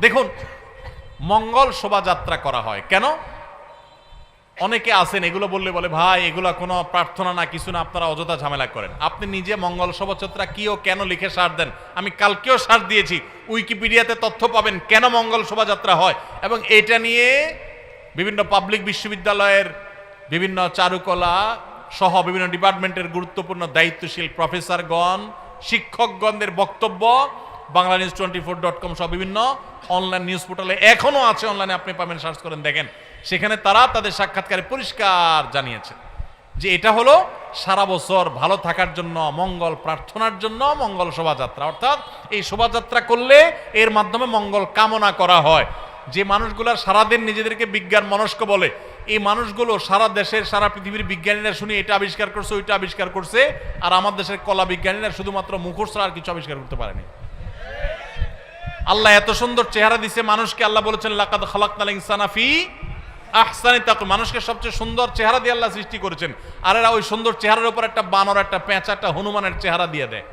দেখুন, মঙ্গল শোভাযাত্রা করা হয়। কেন? অনেকে আছেন, এগুলো বললে বলে, ভাই, এগুলো কোনো প্রার্থনা না, কিছু না, আপনারা অযথা ঝামেলা করেন। আপনি নিজে মঙ্গল শোভাযাত্রা কি ও কেন লিখে সার দেন? আমি কালকেও সার দিয়েছি। উইকিপিডিয়াতে তথ্য পাবেন কেন মঙ্গল শোভাযাত্রা হয়। এবং এটা নিয়ে বিভিন্ন পাবলিক বিশ্ববিদ্যালয়ের বিভিন্ন চারুকলা সহ বিভিন্ন ডিপার্টমেন্টের গুরুত্বপূর্ণ দায়িত্বশীল প্রফেসরগণ, শিক্ষকগণদের বক্তব্য Bangla news twenty four dot com সব বিভিন্ন অনলাইন নিউজ পোর্টালে এখনও আছে অনলাইনে আপনি পাবেন সার্চ করেন, দেখেন। সেখানে তারা তাদের সাক্ষাৎকারে পরিষ্কার জানিয়েছে যে এটা হলো সারা বছর ভালো থাকার জন্য, মঙ্গল প্রার্থনার জন্য মঙ্গল শোভাযাত্রা। অর্থাৎ এই শোভাযাত্রা করলে এর মাধ্যমে মঙ্গল কামনা করা হয়। যে মানুষগুলো সারাদিন নিজেদেরকে বিজ্ঞান মনস্ক বলে, এই মানুষগুলো সারা দেশের, সারা পৃথিবীর বিজ্ঞানীরা শুনে এটা আবিষ্কার করছে, ওইটা আবিষ্কার করছে, আর আমার দেশের কলা বিজ্ঞানীরা শুধুমাত্র মুখোশ আর কিছু আবিষ্কার করতে পারেনি। আল্লাহ এত সুন্দর চেহারা দিছে, মানুষকে আল্লাহ বলেছেন, লাকাদ খালাকনাল ইনসানা ফি আহসানি তাক মানুষকে সবচেয়ে সুন্দর চেহারা দিয়ে আল্লাহ সৃষ্টি করেছেন। আর এরা ওই সুন্দর চেহারার উপর একটা বানর, একটা পেঁচা, একটা হনুমানের চেহারা দিয়ে দেয়।